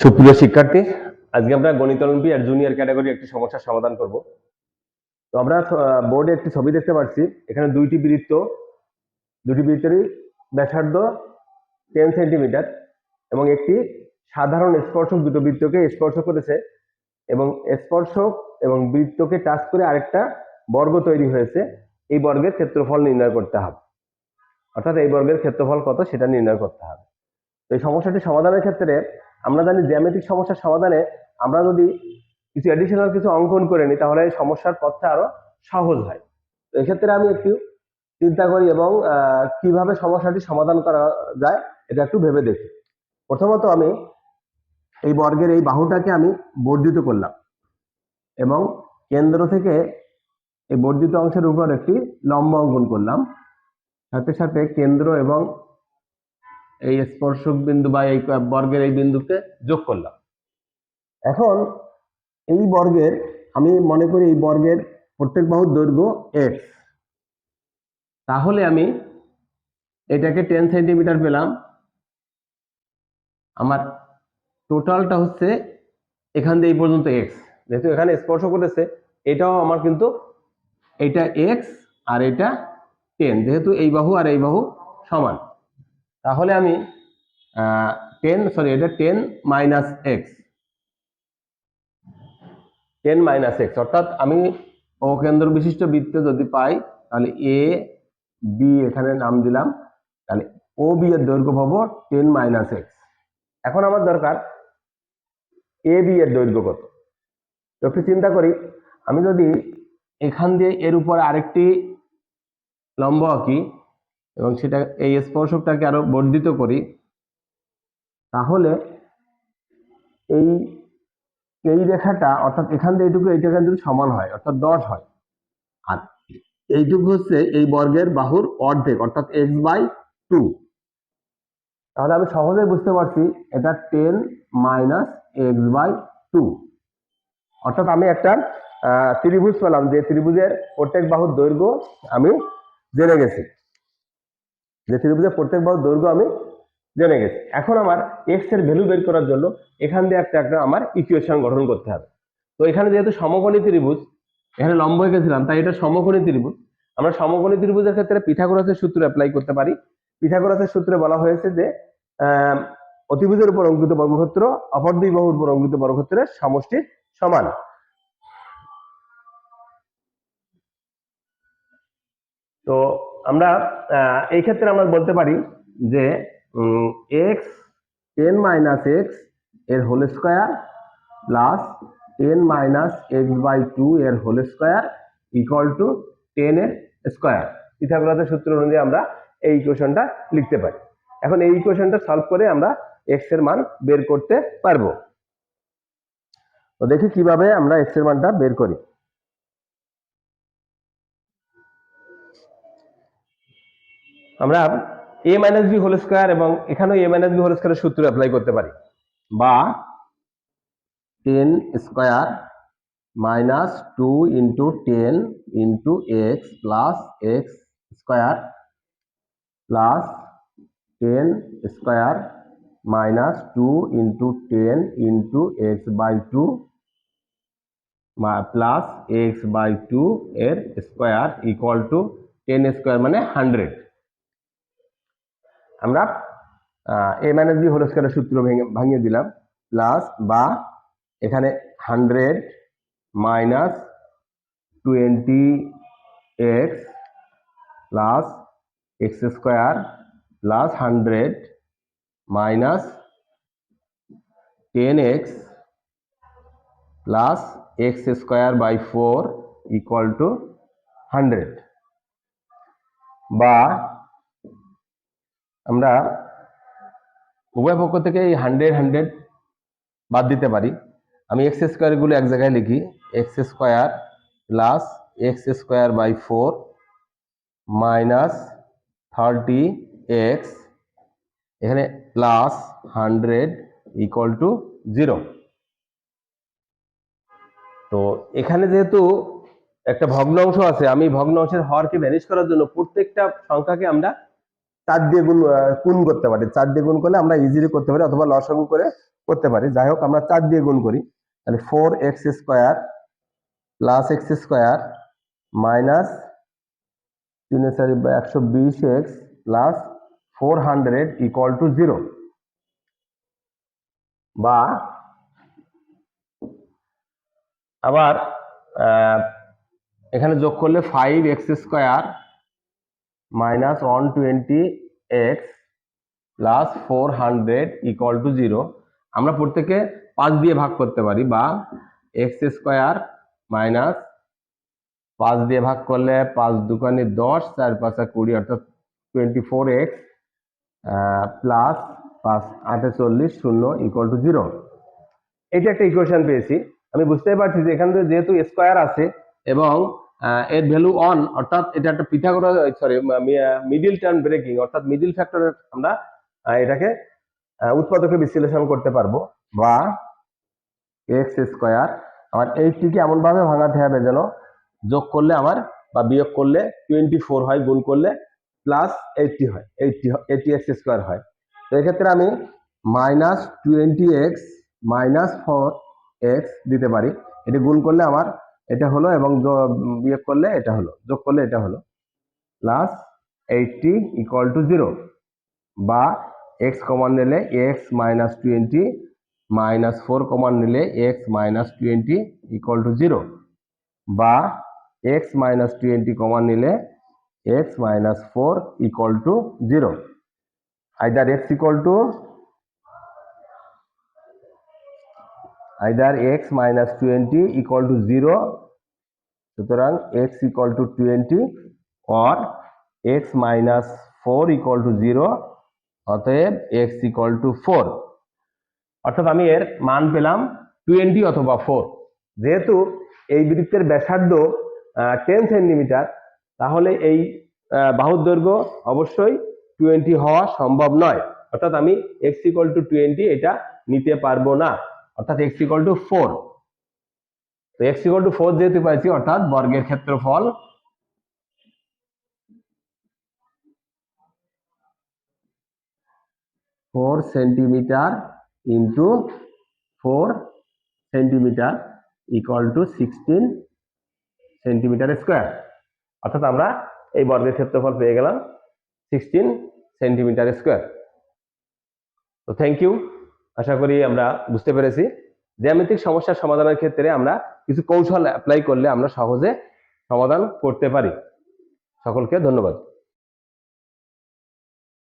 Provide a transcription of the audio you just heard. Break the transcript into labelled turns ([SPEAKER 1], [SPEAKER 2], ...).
[SPEAKER 1] সুপ্রিয় শিক্ষার্থী, আজকে আমরা গণিত অলিম্পিয়াড জুনিয়র ক্যাটাগরি একটি সমস্যার সমাধান করব। তো আমরা বোর্ডে একটি ছবি দেখতে পাচ্ছি। এখানে দুইটি বৃত্ত, দুটি বৃত্তেরই ব্যাসার্ধ টেন সেন্টিমিটার এবং একটি সাধারণ স্পর্শক দুটো বৃত্তকে স্পর্শ করেছে এবং স্পর্শক এবং বৃত্তকে টাচ করে আরেকটা বর্গ তৈরি হয়েছে। এই বর্গের ক্ষেত্রফল নির্ণয় করতে হবে। অর্থাৎ এই বর্গের ক্ষেত্রফল কত সেটা নির্ণয় করতে হবে। এই সমস্যাটি সমাধানের ক্ষেত্রে আমরা জানি জ্যামিতিক সমস্যার সমাধানে আমরা যদি কিছু অ্যাডিশনাল কিছু অঙ্কন করে নিই, তাহলে এই সমস্যার পথটা আরও সহজ হয়। তো এক্ষেত্রে আমি একটু চিন্তা করি এবং কীভাবে সমস্যাটি সমাধান করা যায় এটা একটু ভেবে দেখি। প্রথমত আমি এই বর্গের এই বাহুটাকে আমি বর্ধিত করলাম এবং কেন্দ্র থেকে এই বর্ধিত অংশের উপর একটি লম্ব অঙ্কন করলাম। সাথে সাথে কেন্দ্র এবং এই স্পর্শক বিন্দু বা এই বর্গের এই বিন্দুকে যোগ করলাম। এখন এই বর্গের, আমি মনে করি এই বর্গের প্রত্যেক বাহুর দৈর্ঘ্য এক্স তাহলে আমি এটাকে টেন সেন্টিমিটার পেলাম। আমার টোটালটা হচ্ছে এখান দিয়ে এই পর্যন্ত এক্স যেহেতু এখানে স্পর্শ করেছে এটাও আমার কিন্তু এটা এক্স আর এটা টেন যেহেতু এই বাহু আর এই বাহু সমান। তাহলে আমি টেন সরি এটা ten minus X ten minus X অর্থাৎ আমি অকেন্দ্র বিশিষ্ট বৃত্ত যদি পাই, তাহলে এ বি এখানে নাম দিলাম, তাহলে ও বি এর দৈর্ঘ্য পাবো টেন মাইনাস এক্স এখন আমার দরকার এ বি এর দৈর্ঘ্য কত? একটু চিন্তা করি, আমি যদি এখান দিয়ে এর উপর আরেকটি লম্ব আঁকি এবং সেটা, এই স্পর্শকটাকে আরও বর্ধিত করি, তাহলে এই এই রেখাটা, অর্থাৎ এখান থেকে এইটুকু এইটা কিন্তু সমান হয়, অর্থাৎ দশ হয়। আর এইটুকু হচ্ছে এই বর্গের বাহুর অর্ধেক, অর্থাৎ এক্স বাই টু তাহলে আমি সহজেই বুঝতে পারছি, এটা ten minus X by two অর্থাৎ আমি একটা ত্রিভুজ পেলাম, যে ত্রিভুজের প্রত্যেক বাহুর দৈর্ঘ্য আমি জেনে গেছি। যে ত্রিভুজের প্রত্যেক বাহুর দৈর্ঘ্য আমি জেনে গেছি। এখন আমার এক্সের ভ্যালু বের করার জন্য এখান দিয়ে একটা একটা আমার ইকুয়েশন গঠন করতে হবে। তো এখানে যেহেতু সমকোণী ত্রিভুজ, এখানে লম্ব এঁকেছিলাম তাই এটা সমকোণী ত্রিভুজ। আমরা সমকোণী ত্রিভুজের ক্ষেত্রে পিথাগোরাসের সূত্র অ্যাপ্লাই করতে পারি। পিথাগোরাসের সূত্রে বলা হয়েছে যে অতিভুজের উপর অঙ্কিত বর্গক্ষেত্র অপর দুই বাহুর উপর অঙ্কিত বর্গক্ষেত্রের সমষ্টি সমান। তো আমরা এই ক্ষেত্রে আমরা বলতে পারি যে এক্স টেন মাইনাস এক্সের whole square plus ten minus X by two এর whole square equal to ten এর স্কোয়ার পিথাগোরাসের সূত্র অনুযায়ী আমরা এই ইকুয়েশনটা লিখতে পারি। এখন এই ইকুয়েশনটা সলভ করে আমরা এক্সের মান বের করতে পারব। তো দেখি কীভাবে আমরা এক্সের মানটা বের করি। আমরা A minus B whole square এবং এখানেও এ মাইনাস বি হোল স্কোয়ারের সূত্র অ্যাপ্লাই করতে পারি। বা ten square minus two into ten into X plus X square plus ten square minus two into ten into X by two plus X by two এর square equal to ten square মানে hundred আমরা এ minus B whole স্কোয়ারের সূত্র ভেঙে, ভাঙিয়ে দিলাম plus বা এখানে hundred minus twenty X plus X square plus hundred minus ten X plus X square by four equal to hundred বা আমরা উভয় পক্ষ থেকে এই হান্ড্রেড হান্ড্রেড বাদ দিতে পারি। আমি এক্স স্কোয়ারগুলো এক জায়গায় লিখি। X square plus X square by four minus thirty X এখানে plus hundred equal to zero তো এখানে যেহেতু একটা ভগ্নাংশ আছে, আমি ভগ্নাংশের হরকে ভ্যানিশ করার জন্য প্রত্যেকটা সংখ্যাকে আমরা চার দিয়ে গুণ গুণ করতে পারি। চার দিয়ে গুণ করলে আমরা ইজিলি করতে পারি অথবা লসাগু করে করতে পারি। যাই হোক, আমরা চার দিয়ে গুণ করি। তাহলে four X square plus X square minus তিনে চারি বা একশো বিশ X plus four hundred equal to zero বা আবার এখানে যোগ করলে five X square minus one twenty X plus four hundred equal to zero আমরা প্রত্যেকে পাঁচ দিয়ে ভাগ করতে পারি বা এক্স স্কোয়ার মাইনাস পাঁচ দিয়ে ভাগ করলে পাঁচ দুকানে দশ, চার পাঁচা কুড়ি, অর্থাৎ টোয়েন্টি ফোর এক্স প্লাস পাঁচ আটে চল্লিশ, শূন্য ইকুয়াল টু জিরো এটা একটা ইকুয়েশন পেয়েছি। আমি বুঝতেই পারছি যে এখান থেকে যেহেতু স্কোয়ার আছে এবং এর ভ্যালু অন অর্থাৎ এটা একটা Pythagoras sorry middle term breaking অর্থাৎ মিডিল ফ্যাক্টরের আমরা এটাকে উৎপাদকে বিশ্লেষণ করতে পারব। বা এক্স স্কোয়ার আমার এইটটিকে এমন ভাবে ভাঙাতে হবে যেন যোগ করলে আমার, বা বিয়োগ করলে টোয়েন্টি ফোর হয়, গুণ করলে প্লাস এইটটি হয় এইটটি এইটটি এক্স স্কোয়ার হয়। তো এক্ষেত্রে আমি minus twenty X minus four X দিতে পারি। এটি গুণ করলে আমার এটা হলো এবং বিয়োগ করলে এটা হলো, যোগ করলে এটা হলো। Plus eighty equal to zero বা এক্স কমান নিলে X minus twenty minus four common নিলে X minus twenty equal to zero বা এক্স মাইনাস টোয়েন্টি কমান নিলে X minus four equal to zero either X equal to either X minus twenty equal to zero সুতরাং X equal to twenty or X minus four equal to zero অতএব x equal to four অর্থাৎ আমি এর মান পেলাম twenty অথবা four যেহেতু এই বৃত্তের ব্যাসার্ধ টেন সেন্টিমিটার তাহলে এই বাহুর দৈর্ঘ্য অবশ্যই টোয়েন্টি হওয়া সম্ভব নয়। অর্থাৎ আমি এক্স ইকুয়াল টু টোয়েন্টি এটা নিতে পারব না। অর্থাৎ এক্স ইকুয়াল টু ফোর তো এক্স ইকুয়াল টু ফোর যেহেতু পাইছি, অর্থাৎ বর্গের ক্ষেত্রফল four centimetre into four centimetre equal to sixteen centimetre square অর্থাৎ আমরা এই বর্গের ক্ষেত্রফল পেয়ে গেলাম সিক্সটিন সেন্টিমিটার স্কোয়ার তো থ্যাংক ইউ আশা করি আমরা বুঝতে পেরেছি। জ্যামিতিক সমস্যার সমাধানের ক্ষেত্রে আমরা কিছু কৌশল অ্যাপ্লাই করলে আমরা সহজে সমাধান করতে পারি। সকলকে ধন্যবাদ।